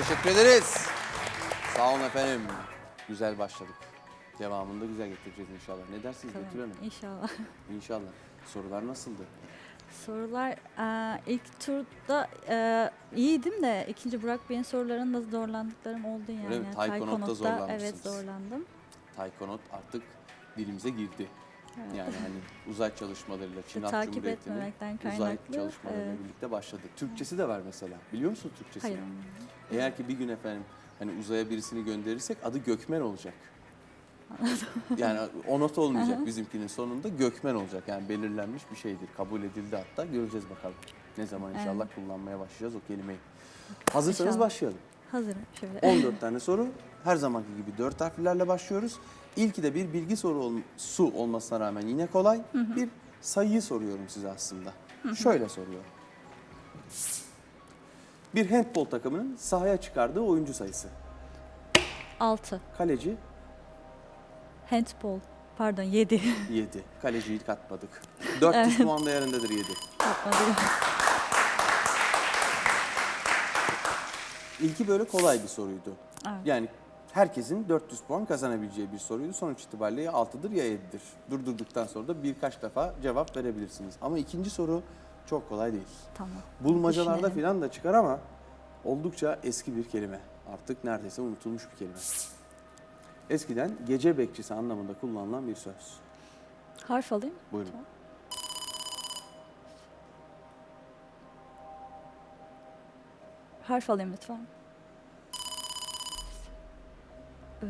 teşekkür ederiz. Sağ olun efendim. Güzel başladık. Devamında güzel getireceğiz inşallah. Ne dersiniz Tamam, Betül Hanım? İnşallah. İnşallah. Sorular nasıldı? Sorular e, ilk turda e, iyiydim de ikinci Burak Bey'in sorularında zorlandıklarım oldu yani. Öyle mi? Zorlanmışsınız. Evet zorlandım. Taykonot artık dilimize girdi. Evet. Yani hani uzay çalışmalarıyla Çin Halk takip Cumhuriyeti'nin etmemekten uzay kaynaklı. çalışmalarıyla evet. birlikte başladı. Türkçesi de var mesela. Biliyor musun Türkçesini? Hayır. Eğer ki bir gün efendim hani uzaya birisini gönderirsek adı Gökmen olacak. yani o not olmayacak bizimkinin sonunda Gökmen olacak. Yani belirlenmiş bir şeydir. Kabul edildi hatta. Göreceğiz bakalım. Ne zaman inşallah kullanmaya başlayacağız o kelimeyi. Hazırsanız İnşallah. başlayalım. Hazırım şöyle. 14 tane soru. Her zamanki gibi 4 harflerle başlıyoruz. İlki de bir bilgi sorusu olmasına rağmen yine kolay. Bir sayıyı soruyorum size aslında. Şöyle soruyorum. Bir handbol takımının sahaya çıkardığı oyuncu sayısı. 6. Kaleci Handball. Pardon 7. 7. Kaleciyi katmadık. 400 puan değerindedir 7. Yapmadım. İlki böyle kolay bir soruydu. Evet. Yani herkesin 400 puan kazanabileceği bir soruydu. Sonuç itibariyle ya 6'dır ya 7'dir. Durdurduktan sonra da birkaç defa cevap verebilirsiniz. Ama ikinci soru çok kolay değil. Tamam. Bulmacalarda Düşünelim. filan da çıkar ama oldukça eski bir kelime. Artık neredeyse unutulmuş bir kelime. Eskiden gece bekçisi anlamında kullanılan bir söz. Harf alayım. Buyurun. Harf alayım lütfen. Ee.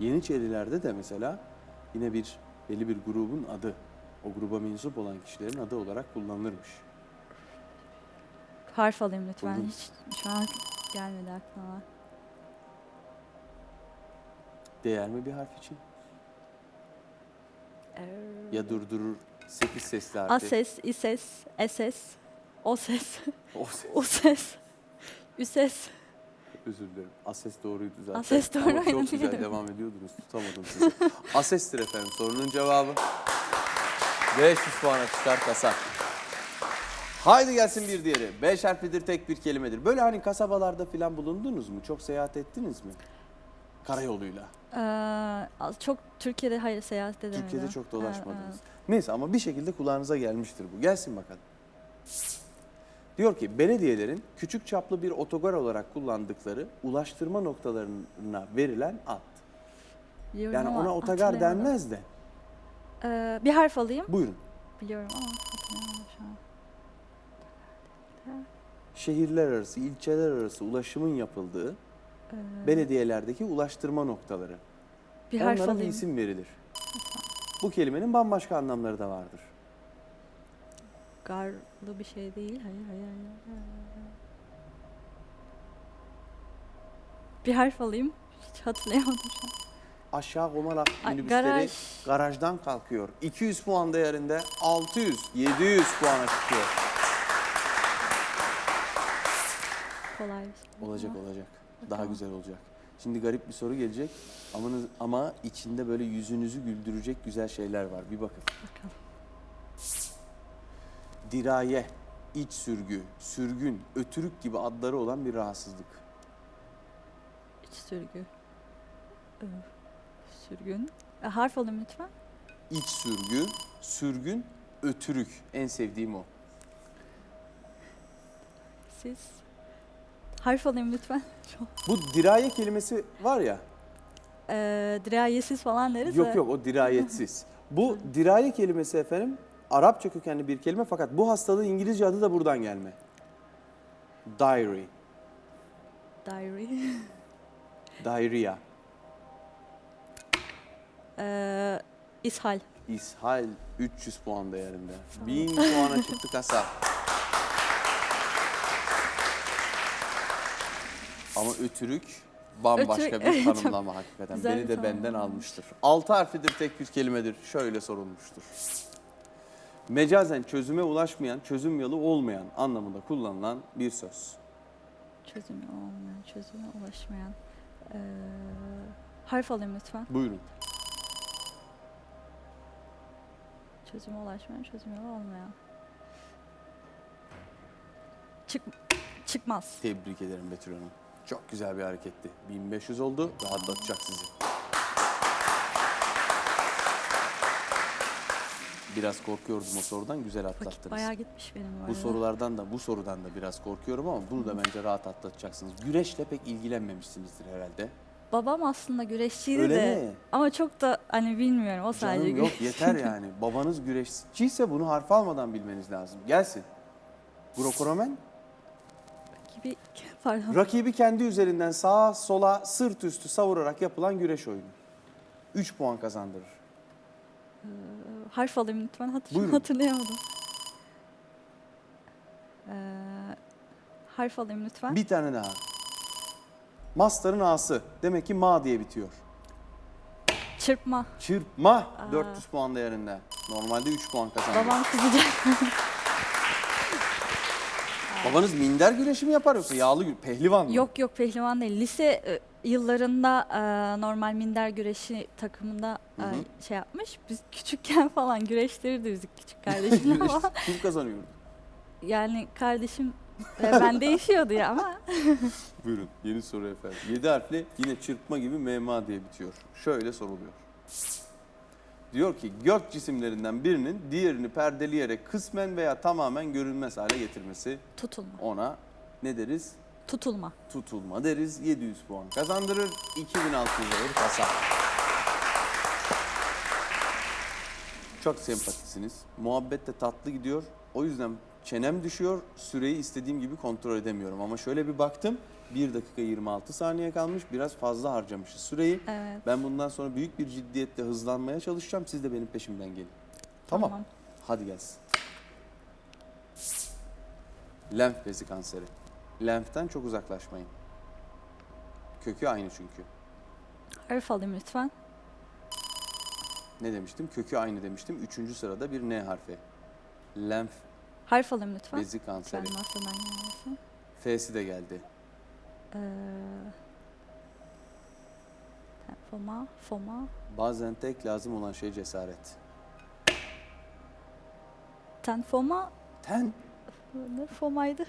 Yeniçerilerde de mesela yine bir belli bir grubun adı, o gruba mensup olan kişilerin adı olarak kullanılırmış. Harf alayım lütfen. Buldum. Hiç şu an gelmedi aklıma. Değer mi bir harf için? Ee, Ya durdurur 8 sesli harfi. Ases, İses, Eses, Oses, O ses. Uses, Üses. Özür dilerim. Ases doğruydu zaten. Ases doğru, Ama çok güzel biliyorum. devam ediyordunuz. Tutamadım sizi. Asestir efendim sorunun cevabı. 500 puana çıkar kasa. Haydi gelsin bir diğeri. Beş harflidir tek bir kelimedir. Böyle hani kasabalarda falan bulundunuz mu? Çok seyahat ettiniz mi? Karayoluyla. Ee, az- çok Türkiye'de hayır seyahat edemedim. Türkiye'de çok dolaşmadınız. Neyse ama bir şekilde kulağınıza gelmiştir bu. Gelsin bakalım. Diyor ki belediyelerin küçük çaplı bir otogar olarak kullandıkları ulaştırma noktalarına verilen ad. Biliyorum Yani ama ona otogar hatırlayamadım. denmez de. Ee, bir harf alayım. Buyurun. Biliyorum ama hatırlayamadım şu an. Şehirler arası, ilçeler arası ulaşımın yapıldığı Ee, belediyelerdeki ulaştırma noktaları. bir harf Onlara bir alayım. isim verilir. Bu kelimenin bambaşka anlamları da vardır. Garlı bir şey değil. Hayır, hayır, hayır. Bir harf alayım. Hiç hatırlayamadım şu an. Aşağı Ay, minibüsleri garaj. garajdan kalkıyor. 200 puan değerinde 600, 700 puana çıkıyor. Kolay bir şey. Olacak ama olacak. Daha Bakalım. güzel olacak. Şimdi garip bir soru gelecek ama, ama içinde böyle yüzünüzü güldürecek güzel şeyler var. Bir bakın. Bakalım. Diraye, iç sürgü, sürgün, ötürük gibi adları olan bir rahatsızlık. İç sürgü. Ee, sürgün. E, harf alayım lütfen. İç sürgü, sürgün, ötürük. En sevdiğim o. Siz. Harf alayım lütfen. Çok. Bu diraye kelimesi var ya. Ee, dirayesiz falan deriz Yok de. yok o dirayetsiz. Bu diraye kelimesi efendim Arapça kökenli bir kelime fakat bu hastalığın İngilizce adı da buradan gelme. Diary, Diary. diarrhea, Ee, ishal. ishal 300 puan değerinde. 1000 puana çıktı kasa. Ama ötürük bambaşka Ötürük, bir evet, tanımlama hakikaten. güzel Beni bir de benden tanımlama. almıştır. Altı harfidir tek bir kelimedir. Şöyle sorulmuştur. Mecazen çözüme ulaşmayan, çözüm yolu olmayan anlamında kullanılan bir söz. Çözümü olmayan, çözüme ulaşmayan. Ee, harf alayım lütfen. Buyurun. Çözüme ulaşmayan, çözüm yolu olmayan. Çık, Çıkmaz. Tebrik ederim Betül Hanım. Çok güzel bir hareketti. 1500 oldu. Rahatlatacak sizi. Biraz korkuyordum o sorudan. Güzel Vakit atlattınız. bayağı gitmiş benim bu Bu arada. sorulardan da bu sorudan da biraz korkuyorum ama bunu da bence rahat atlatacaksınız. Güreşle pek ilgilenmemişsinizdir herhalde. Babam aslında güreşçiydi Öyle de. mi? Ama çok da hani bilmiyorum o sadece Canım yok yeter yani. Babanız güreşçiyse bunu harf almadan bilmeniz lazım. Gelsin. Grokoromen gibi pardon. rakibi kendi üzerinden sağa sola sırt üstü savurarak yapılan güreş oyunu. 3 puan kazandırır. Harf alayım lütfen. Hatır, Buyurun. hatırlayamadım. Ee, harf alayım lütfen. Bir tane daha. Mastarın A'sı. Demek ki ma diye bitiyor. Çırpma. Çırpma 400 puan değerinde. Normalde 3 puan kazandı. Babam kızacak. Babanız minder güreşi mi yapar yoksa yağlı pehlivan mı? yok yok pehlivan değil. Lise e, yıllarında e, normal minder güreşi takımında e, Hı hı. şey yapmış. Biz küçükken falan güreştirirdi bizim küçük kardeşimle Güreş ama kim kazanıyordu? yani kardeşim ve ben değişiyordu ya ama Buyurun yeni soru efendim. 7 harfli yine çırpma gibi MMA diye bitiyor. Şöyle soruluyor. Diyor ki gök cisimlerinden birinin diğerini perdeleyerek kısmen veya tamamen görünmez hale getirmesi tutulma. ona ne deriz? Tutulma. Tutulma deriz. 700 puan kazandırır. 2600 olur kasa. Çok sempatisiniz. Muhabbet de tatlı gidiyor. O yüzden çenem düşüyor. Süreyi istediğim gibi kontrol edemiyorum. Ama şöyle bir baktım. 1 dakika 26 saniye kalmış. Biraz fazla harcamışız süreyi. Evet. Ben bundan sonra büyük bir ciddiyetle hızlanmaya çalışacağım. Siz de benim peşimden gelin. Tamam. Tamam. Hadi gelsin. Lenf bezi kanseri. Lenften çok uzaklaşmayın. Kökü aynı çünkü. Harf alayım lütfen. Ne demiştim? Kökü aynı demiştim. Üçüncü sırada bir N harfi. Lenf Harf alayım lütfen. bezi kanseri. Gelmesin. F'si de geldi. Ee, foma, foma, Bazen tek lazım olan şey cesaret. ten foma, Ten. ne fomaydı?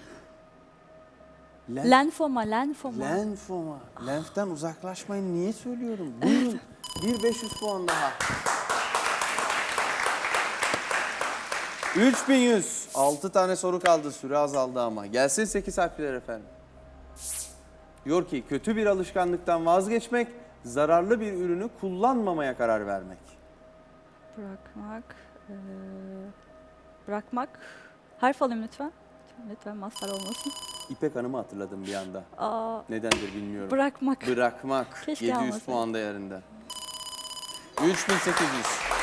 Lenf. Lenfoma, lenfoma. Lenfoma. Lenften uzaklaşmayın. Niye söylüyorum? Buyurun. bir 500 puan daha. 3100. 6 tane soru kaldı. Süre azaldı ama. Gelsin 8 harfler efendim. Diyor ki kötü bir alışkanlıktan vazgeçmek, zararlı bir ürünü kullanmamaya karar vermek. Bırakmak, ee, bırakmak. Harf alayım lütfen. Lütfen, mastar olmasın. İpek Hanım'ı hatırladım bir anda. Aa, Nedendir bilmiyorum. bırakmak. Bırakmak. Keşke 700 almasaydım. puan değerinde. 3800.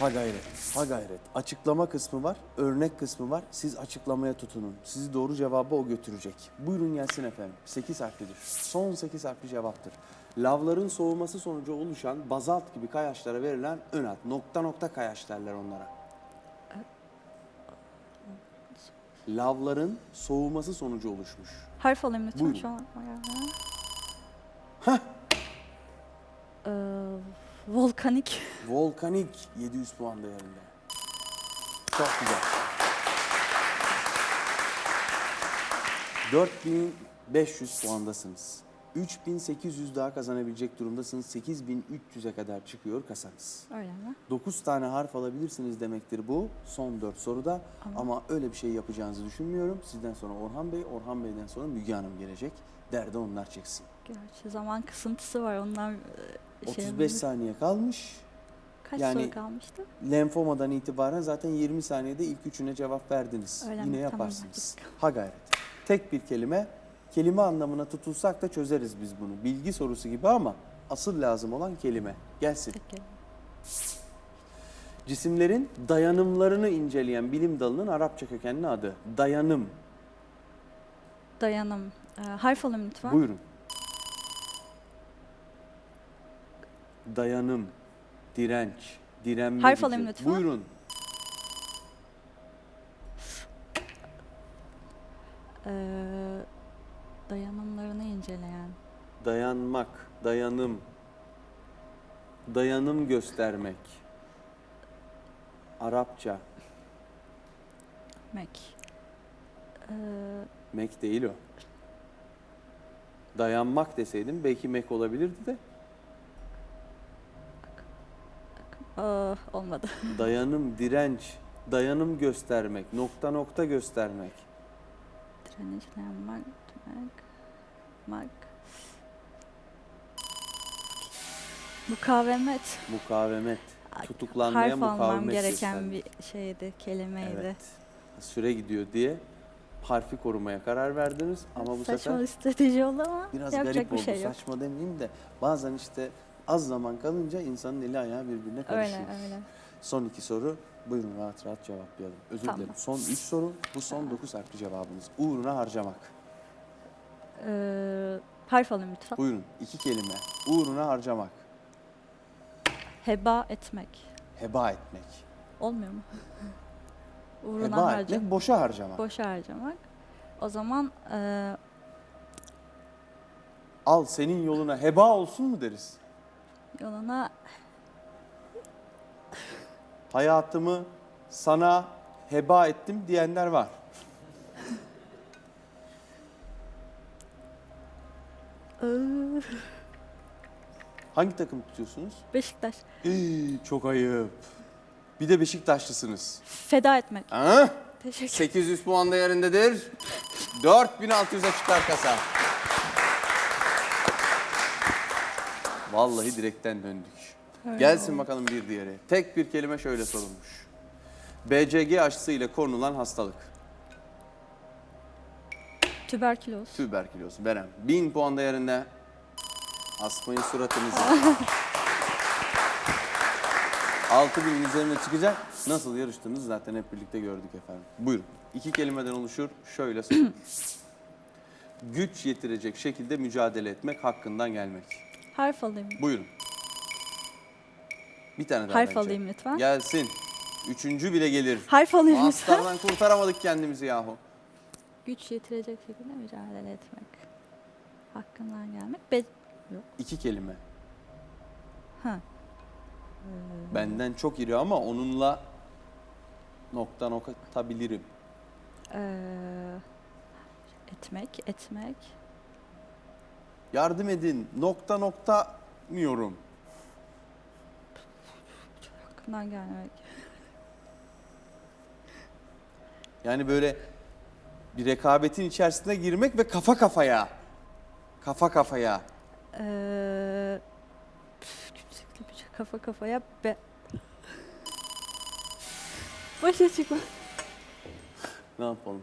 Ha gayret, ha gayret. Açıklama kısmı var, örnek kısmı var. Siz açıklamaya tutunun. Sizi doğru cevaba o götürecek. Buyurun gelsin efendim. 8 harflidir. Son 8 harfli cevaptır. Lavların soğuması sonucu oluşan bazalt gibi kayaçlara verilen ön ad. Nokta nokta kayaç derler onlara. Lavların soğuması sonucu oluşmuş. Harf alayım lütfen Buyurun. şu an. Ee, volkanik. Volkanik 700 puan değerinde. Çok güzel. 4500 puandasınız. 3800 daha kazanabilecek durumdasınız. 8300'e kadar çıkıyor kasanız. Öyle mi? 9 tane harf alabilirsiniz demektir bu son 4 soruda. Ama- Ama öyle bir şey yapacağınızı düşünmüyorum. Sizden sonra Orhan Bey, Orhan Bey'den sonra Müge Hanım gelecek. Derdi onlar çeksin. Gerçi zaman kısıntısı var. Onlar e, şey 35 saniye kalmış. Kaç yani- soru kalmıştı? Lenfomadan itibaren zaten 20 saniyede ilk üçüne cevap verdiniz. Öyle Yine mi? Tamam, yaparsınız. hadi. ha gayret. Tek bir kelime, kelime anlamına tutulsak da çözeriz biz bunu. Bilgi sorusu gibi ama asıl lazım olan kelime. Gelsin. Peki. Cisimlerin dayanımlarını inceleyen bilim dalının Arapça kökenli adı. Dayanım. Dayanım. Ee, harf alayım lütfen. Buyurun. Dayanım, direnç, direnme Harf gücü. alayım lütfen. Buyurun. Ee, dayanımlarını inceleyen. Dayanmak, dayanım. Dayanım göstermek. Arapça. Mek. Ee, Mek değil o. Dayanmak deseydim belki mek olabilirdi de. Ah, olmadı. Dayanım, direnç, dayanım göstermek, nokta nokta göstermek. Dirençlenmek, demek, mak. Mukavemet. Mukavemet. Ay, Tutuklanmaya Harf almam mukavemet gereken göstermek. bir şeydi, kelimeydi. Evet. Süre gidiyor diye harfi korumaya karar verdiniz ama bu Saçma sefer bir strateji oldu ama biraz yapacak garip bir oldu. şey yok. Saçma demeyeyim de bazen işte az zaman kalınca insanın eli ayağı birbirine karışıyor. Öyle öyle. Son iki soru. Buyurun rahat rahat cevaplayalım. Özür Tamam. dilerim. Son üç soru. Bu son dokuz harfli cevabınız. Uğruna harcamak. Ee, harf alayım lütfen. Buyurun. iki kelime. Uğruna harcamak. Heba etmek. Heba etmek. Olmuyor mu? Uğruna Heba harcamak. etmek, boşa harcamak. Boşa harcamak. O zaman e, Al senin yoluna heba olsun mu deriz? Yoluna Hayatımı sana heba ettim diyenler var. Ee, Hangi takım tutuyorsunuz? Beşiktaş. Ey, çok ayıp. Bir de Beşiktaşlısınız. Feda etmek. Ha? Teşekkür 800 puan değerindedir. 4600'e çıkar kasa. Vallahi direkten döndük. Öyle Gelsin oldu. bakalım bir diğeri. Tek bir kelime şöyle sorulmuş. BCG aşısı ile korunulan hastalık. Tüberküloz. Tüberküloz. Berem. 1000 puan değerinde. Asmayın suratınızı. 6000 üzerine çıkacak. Nasıl yarıştığınızı zaten hep birlikte gördük efendim. Buyurun. İki kelimeden oluşur. Şöyle sorulur. Güç yetirecek şekilde mücadele etmek, hakkından gelmek. Harf alayım. Buyurun. Bir tane daha Harf bence. alayım lütfen. Gelsin. Üçüncü bile gelir. Harf alayım lütfen. Aslardan kurtaramadık kendimizi yahu. Güç yetirecek şekilde mücadele etmek. Hakkından gelmek. Be Yok. İki kelime. Ha. Benden çok iri ama onunla nokta nokta bilirim. Ee, etmek, etmek. Yardım edin. Nokta nokta miyorum. Hakkından gelmek. Yani böyle bir rekabetin içerisine girmek ve kafa kafaya. Kafa kafaya. Ee, püf, bir kafa kafaya be. Başa çıkma. Ne yapalım?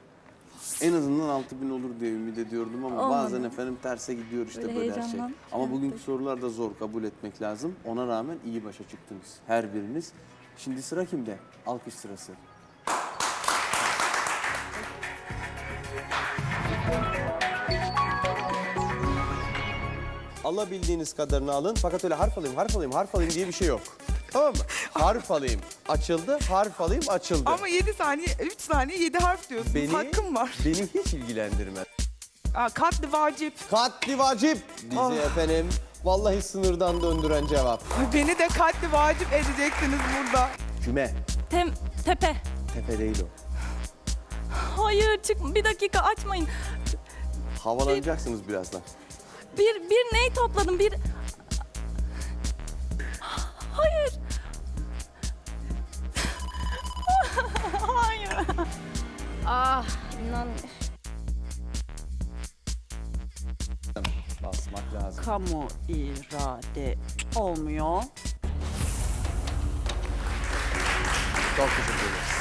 En azından 6000 olur diye ümit ediyordum ama Olmadı. bazen efendim terse gidiyor işte Böyle böyle, her şey. Ama bugünkü sorular da zor kabul etmek lazım. Ona rağmen iyi başa çıktınız her biriniz. Şimdi sıra kimde? Alkış sırası. Alabildiğiniz kadarını alın fakat öyle harf alayım, harf alayım, harf alayım diye bir şey yok. Tamam mı? Harf alayım, açıldı, harf alayım, açıldı. Ama 7 saniye, 3 saniye 7 harf diyorsunuz. Beni- Hakkım var. Beni hiç ilgilendirmez. Aa, katli vacip. Katli vacip bizi Ah. efendim. Vallahi sınırdan döndüren cevap. Beni de katli vacip edeceksiniz burada. Küme. Tem, tepe. Tepe değil o. Hayır çık bir dakika açmayın. Havalanacaksınız birazdan. Bir bir ney topladım bir İnan Basmak lazım. kamu irade olmuyor. Çok teşekkür ederiz.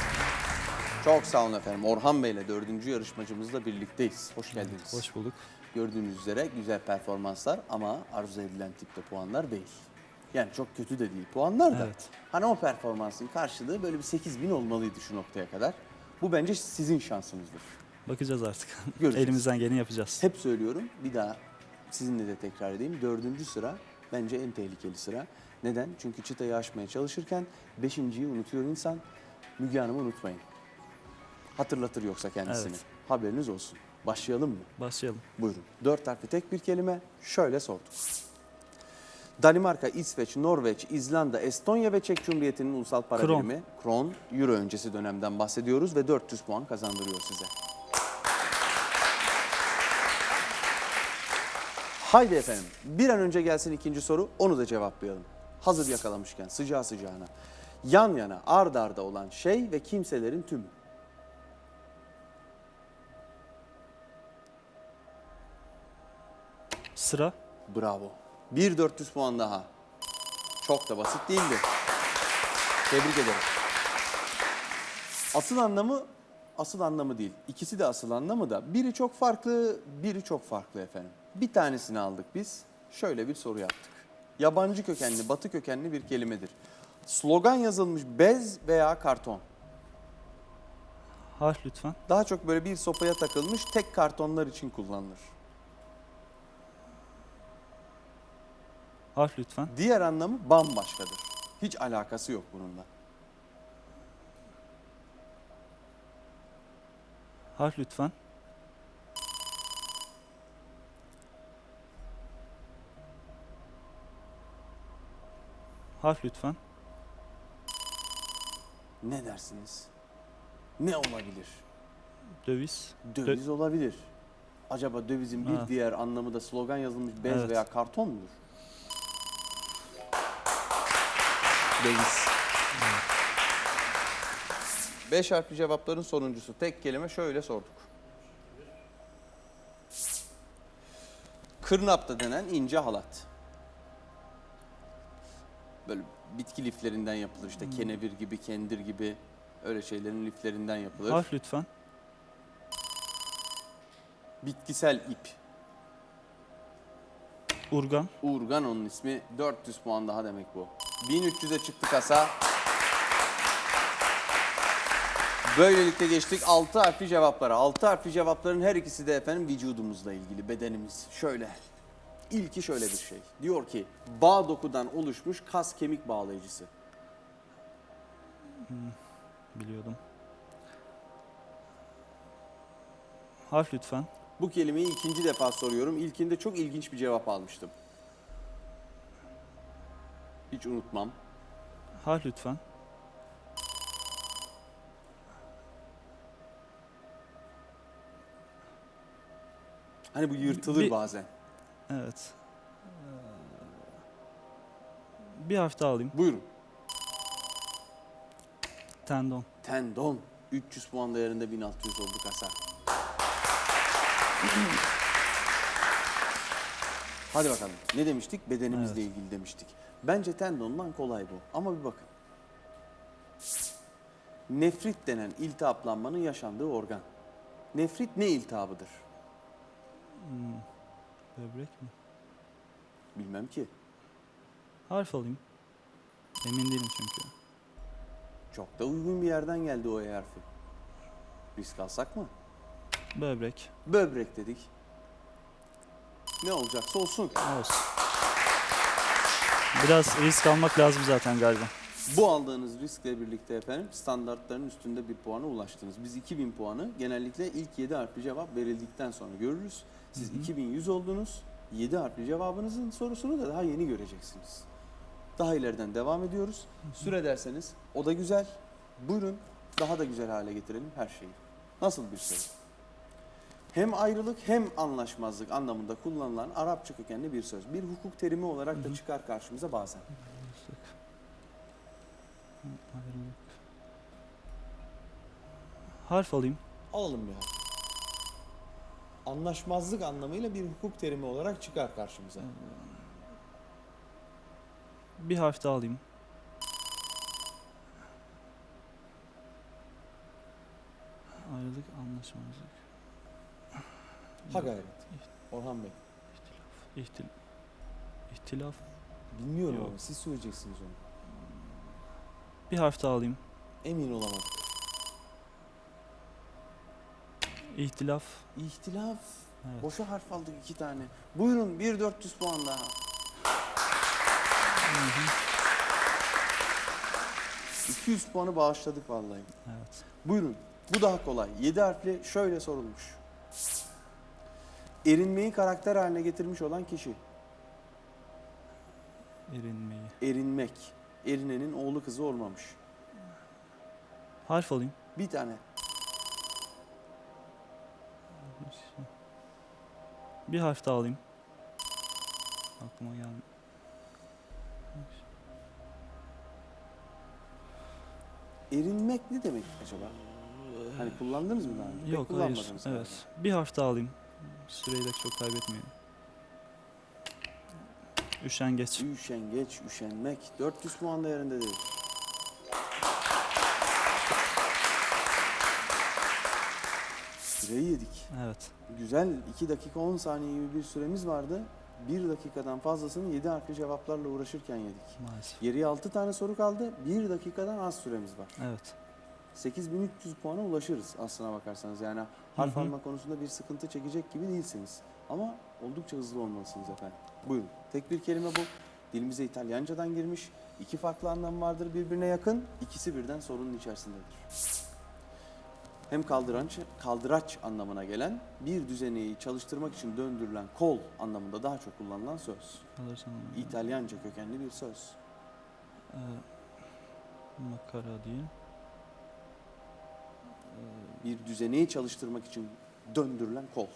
Çok sağ olun efendim. Orhan Bey ile dördüncü yarışmacımızla birlikteyiz. Hoş geldiniz. Hoş bulduk. Gördüğünüz üzere güzel performanslar ama arzu edilen tipte puanlar değil. Yani çok kötü de değil puanlar da. Evet. Hani o performansın karşılığı böyle bir 8 bin olmalıydı şu noktaya kadar. Bu bence sizin şansınızdır. Bakacağız artık. Göreceğiz. Elimizden geleni yapacağız. Hep söylüyorum bir daha sizinle de tekrar edeyim. Dördüncü sıra bence en tehlikeli sıra. Neden? Çünkü çıtayı aşmaya çalışırken beşinciyi unutuyor insan. Müge Hanım'ı unutmayın. Hatırlatır yoksa kendisini. Evet. Haberiniz olsun. Başlayalım mı? Başlayalım. Buyurun. Dört harfli tek bir kelime. Şöyle sorduk. Danimarka, İsveç, Norveç, İzlanda, Estonya ve Çek Cumhuriyeti'nin ulusal para kron. birimi kron, euro öncesi dönemden bahsediyoruz ve 400 puan kazandırıyor size. Haydi efendim bir an önce gelsin ikinci soru onu da cevaplayalım. Hazır yakalamışken sıcağı sıcağına. Yan yana ard arda olan şey ve kimselerin tümü. Sıra. Bravo. Bir 400 puan daha. Çok da basit değildi. Tebrik ederim. Asıl anlamı asıl anlamı değil. İkisi de asıl anlamı da biri çok farklı, biri çok farklı efendim. Bir tanesini aldık biz. Şöyle bir soru yaptık. Yabancı kökenli, batı kökenli bir kelimedir. Slogan yazılmış bez veya karton. Harf lütfen. Daha çok böyle bir sopaya takılmış tek kartonlar için kullanılır. Harf lütfen. Diğer anlamı bambaşkadır. Hiç alakası yok bununla. Harf lütfen. Harf lütfen. Ne dersiniz? Ne olabilir? Döviz. Döviz olabilir. Acaba dövizin bir Ha. diğer anlamı da slogan yazılmış bez Evet. veya karton mudur? Döviz. Beş harfli cevapların sonuncusu. Tek kelime şöyle sorduk. Kırnapta denen ince halat. Böyle bitki liflerinden yapılır işte kenevir gibi, kendir gibi öyle şeylerin liflerinden yapılır. Harf lütfen. Bitkisel ip. Urgan. Urgan onun ismi. 400 puan daha demek bu. 1300'e çıktı kasa. Böylelikle geçtik 6 harfli cevaplara. 6 harfli cevapların her ikisi de efendim vücudumuzla ilgili, bedenimiz. Şöyle. İlki şöyle bir şey. Diyor ki bağ dokudan oluşmuş kas kemik bağlayıcısı. Biliyordum. Harf lütfen. Bu kelimeyi ikinci defa soruyorum. İlkinde çok ilginç bir cevap almıştım. Hiç unutmam. Harf lütfen. Hani bu yırtılır Bir- bazen. Evet. Bir harf daha alayım. Buyurun. Tendon. Tendon. 300 puan değerinde 1600 oldu kasa. Hadi bakalım. Ne demiştik? Bedenimizle Evet. ilgili demiştik. Bence tendondan kolay bu. Ama bir bakın. Nefrit denen iltihaplanmanın yaşandığı organ. Nefrit ne iltihabıdır? Böbrek mi? Bilmem ki. Harf alayım. Emin değilim çünkü. Çok da uygun bir yerden geldi o E harfi. Risk alsak mı? Böbrek. Böbrek dedik. Ne olacaksa olsun. Olsun. Biraz risk almak lazım zaten galiba. Bu aldığınız riskle birlikte efendim standartların üstünde bir puana ulaştınız. Biz 2000 puanı genellikle ilk 7 harfli cevap verildikten sonra görürüz. Siz 2100 oldunuz. 7 harfli cevabınızın sorusunu da daha yeni göreceksiniz. Daha ileriden devam ediyoruz. Süre derseniz o da güzel. Buyurun daha da güzel hale getirelim her şeyi. Nasıl bir şey? Hem ayrılık hem anlaşmazlık anlamında kullanılan Arapça kökenli bir söz. Bir hukuk terimi olarak da çıkar karşımıza bazen. Ayrılık. Harf alayım. Alalım bir harf. Anlaşmazlık anlamıyla bir hukuk terimi olarak çıkar karşımıza. Bir harf daha alayım. Ayrılık, anlaşmazlık. Ha gayret. Orhan Bey. İhtil İhtilaf. Bilmiyorum Yok. ama siz söyleyeceksiniz onu. Bir harf daha alayım. Emin olamadım. İhtilaf. İhtilaf. Evet. Boşa harf aldık iki tane. Buyurun bir 400 puan daha. 200 puanı bağışladık vallahi. Evet. Buyurun. Bu daha kolay. 7 harfli şöyle sorulmuş. Erinmeyi karakter haline getirmiş olan kişi. Erinmeyi. Erinmek. Erinenin oğlu kızı olmamış. Harf alayım. Bir tane. Bir harf daha alayım. aklıma gelmiyor. Erinmek ne demek acaba? Hani kullandınız mı daha önce? Pek Yok hayır. kullanmadınız galiba. Evet. Bir harf daha alayım. Süreyi de çok kaybetmeyelim. Üşengeç. Üşengeç, üşenmek. 400 puan değerinde değil. Süreyi yedik. Evet. Güzel 2 dakika 10 saniye gibi bir süremiz vardı. 1 dakikadan fazlasını 7 harfli cevaplarla uğraşırken yedik. Maalesef. Geriye 6 tane soru kaldı. 1 dakikadan az süremiz var. Evet. 8300 puana ulaşırız aslına bakarsanız. Yani harf alma konusunda bir sıkıntı çekecek gibi değilsiniz. Ama oldukça hızlı olmalısınız efendim. Buyurun. Tek bir kelime bu. Dilimize İtalyancadan girmiş. İki farklı anlamı vardır birbirine yakın. İkisi birden sorunun içerisindedir. Hem kaldıraç, kaldıraç anlamına gelen bir düzeneyi çalıştırmak için döndürülen kol anlamında daha çok kullanılan söz. İtalyanca kökenli bir söz. Ee, makara değil. Bir düzeneyi çalıştırmak için döndürülen kol.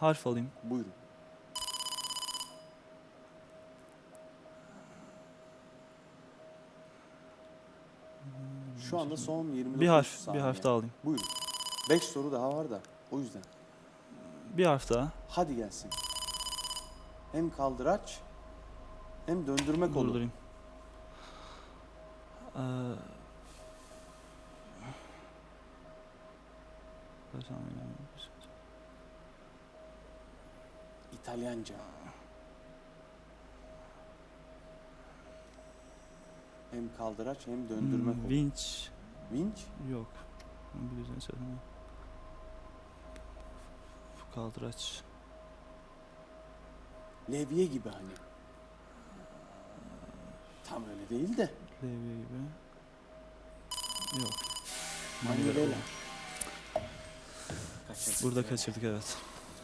Harf alayım. Buyurun. Şu anda son 29 Bir harf, saniye. bir harf daha alayım. Buyurun. 5 soru daha var da o yüzden. Bir harf daha. Hadi gelsin. Hem kaldıraç hem döndürme kolu. Durdurayım. Ee, İtalyanca. Hem kaldıraç hem döndürme Hmm, kolu. Vinç. Vinç. Yok. Bir güzel söyleme. Kaldıraç. Levye gibi hani. Tam öyle değil de. Levye gibi. Yok. Manivela. Kaçırdık Burada treni. kaçırdık evet.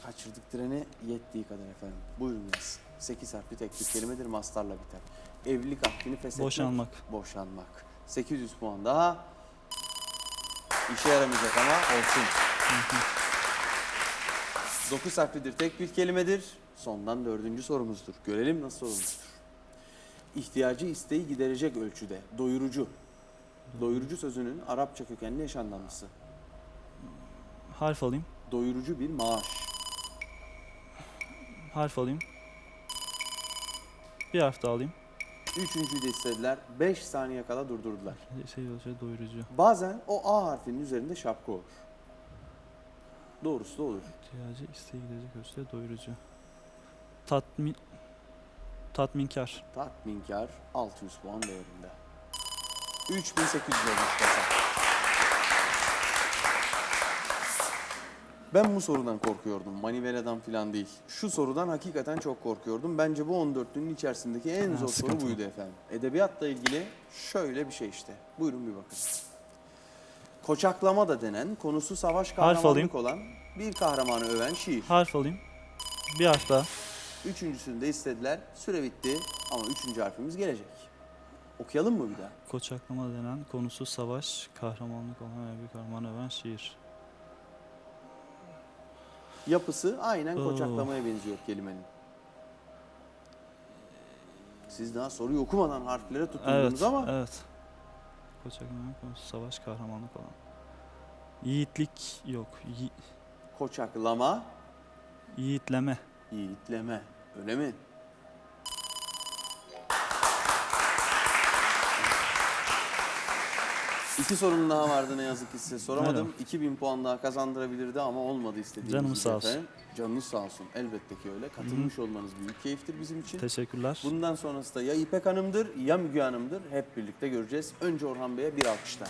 Kaçırdık treni yettiği kadar efendim. Buyurun gelsin. 8 harfli tek bir kelimedir mastarla biter. Evlilik akdini feshetmek. Boşanmak. Boşanmak. 800 puan daha. İşe yaramayacak ama olsun. 9 harflidir tek bir kelimedir. Sondan dördüncü sorumuzdur. Görelim nasıl sorumuzdur. İhtiyacı isteği giderecek ölçüde. Doyurucu. Doyurucu sözünün Arapça kökenli eş anlamlısı. Harf alayım. Doyurucu bir maaş. Harf alayım. Bir harf daha alayım. Üçüncüyü de istediler. 5 saniye kala durdurdular. Şey olacak doyurucu. Bazen o A harfinin üzerinde şapka olur. Doğrusu da olur. İhtiyacı isteği gidecek ölçüde doyurucu. Tatmin tatminkar. Tatminkar 600 puan değerinde. 3800 olmuş kasa. Ben bu sorudan korkuyordum. Maniveladan falan değil. Şu sorudan hakikaten çok korkuyordum. Bence bu 14'ünün içerisindeki en zor soru buydu efendim. Edebiyatla ilgili şöyle bir şey işte. Buyurun bir bakın. Koçaklama da denen, konusu savaş kahramanlık olan bir kahramanı öven şiir. Harf alayım. Bir harf daha. Üçüncüsünü de istediler. Süre bitti ama üçüncü harfimiz gelecek. Okuyalım mı bir daha? Koçaklama denen konusu savaş, kahramanlık olan ve bir kahraman öven şiir. Yapısı aynen koçaklamaya benziyor kelimenin. Siz daha soruyu okumadan harflere tutundunuz Evet, ama evet. Koçaklama konusu savaş, kahramanlık olan. Yiğitlik yok. Yi- koçaklama, yiğitleme. yiğitleme. Öyle mi? İki sorun daha vardı ne yazık ki size soramadım. Merhaba. 2000 puan daha kazandırabilirdi ama olmadı istediğimiz Canımız sağ olsun. efendim. Canınız sağ olsun. Elbette ki öyle. Katılmış olmanız büyük keyiftir bizim için. Teşekkürler. Bundan sonrası da ya İpek Hanım'dır ya Müge Hanım'dır. Hep birlikte göreceğiz. Önce Orhan Bey'e bir alkışlar.